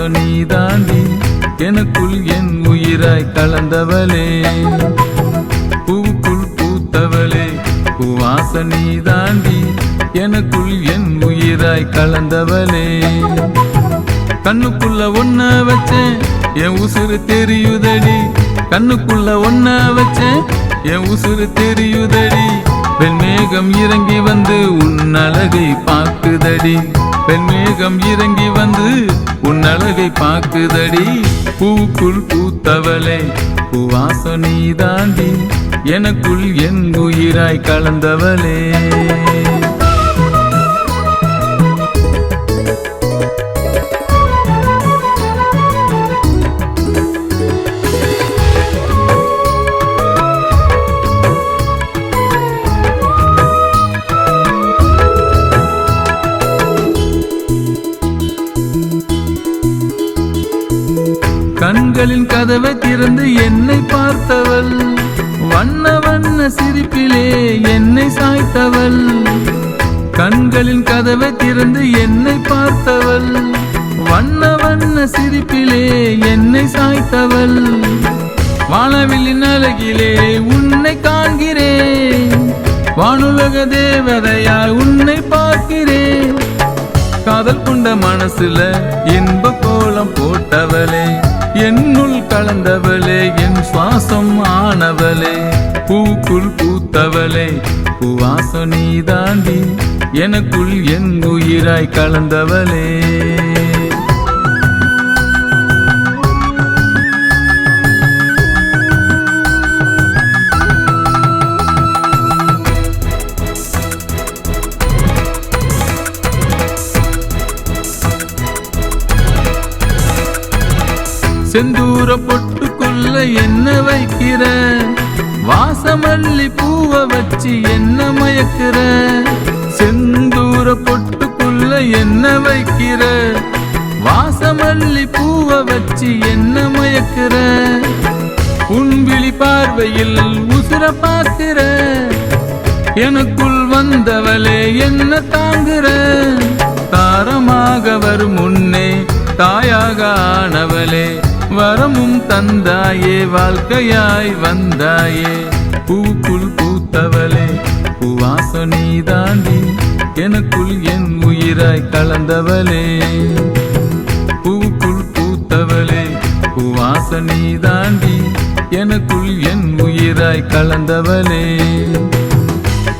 பாச நீதாண்டி எனக்குள் என் உயிராய் கலந்தவளே. பூவுக்குள் பூத்தவளே பூவாச நீதாண்டி எனக்குள் என் உயிராய் கலந்தவளே. கண்ணுக்குள்ள ஒன்ன வச்சேன் என் உசுறு தெரியுதடி. கண்ணுக்குள்ள ஒன்ன வச்சேன் என் உசுறு தெரியுதடி. பெண்மேகம் இறங்கி வந்து உன் அழகை பார்க்குதடி. பெண்மேகம் இறங்கி வந்து உன் அழகை பாக்குதடி பூக்குள் பூத்தவளே பூவாசம் நீ தாண்டி எனக்குள் என் உயிராய் கலந்தவளே. கண்களின் கதவை திறந்து என்னை பார்த்தவள். வண்ண வண்ண சிரிப்பிலே என்னை சாய்த்தவள். கண்களின் கதவை திறந்து என்னை பார்த்தவள். வண்ண வண்ண சிரிப்பிலே என்னை சாய்த்தவள். வானவில்லின் அழகிலே உன்னை காண்கிறேன். வானுலக தேவதையாய் உன்னை பார்க்கிறேன். காதல் கொண்ட மனசுல இன்ப கோலம் போட்டவளே. என்னுள் கலந்தவளே என் சுவாசம் ஆனவளே பூக்குள் பூத்தவளே பூவாசம் நீதாண்டி எனக்குள் என் உயிராய் கலந்தவளே. செந்தூர பொட்டுக்குள்ள என்ன வைக்கிற? வாசமல்லி பூவ வச்சு என்ன மயக்கிற? செந்தூர பொட்டுக்குள்ள என்ன வைக்கிற? வாசமல்லி பூவ வச்சு என்ன மயக்கிற? உன்விழி பார்வையில் உசுர பார்க்கிற? எனக்குள் வந்தவளே என்ன தாங்குற? தாரமாக வரும் முன்னே தாயாக ஆனவளே வரமும் தந்தாயே வாழ்க்கையாய் வந்தாயே. பூக்குள் பூத்தவளே பூவாசம் தாண்டி எனக்குள் என் உயிராய் கலந்தவளே. பூக்குள் பூத்தவளே பூவாசம் தாண்டி எனக்குள் என் உயிராய் கலந்தவளே.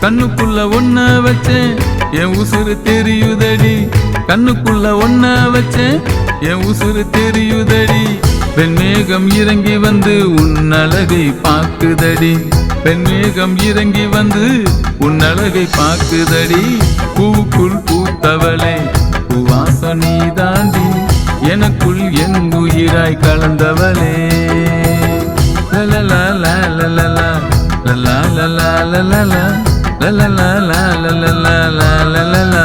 கண்ணுக்குள்ள ஒன்ன வச்சேன் என் உசுறு தெரியுதடி. கண்ணுக்குள்ள ஒன்ன வச்சேன் என் உசுறு தெரியுதடி. பெண்மேகம் இறங்கி வந்து உன் அழகை பாக்குதடி பெண்மேகம் இறங்கி வந்து உன் அழகை பார்க்குதடி பூக்குள் பூத்தவளே பூவாசம் நீ தாண்டி எனக்குள் என் உயிராய் கலந்தவளே லலலா லலலா லலலா லலலா லலலா லலலா லலலா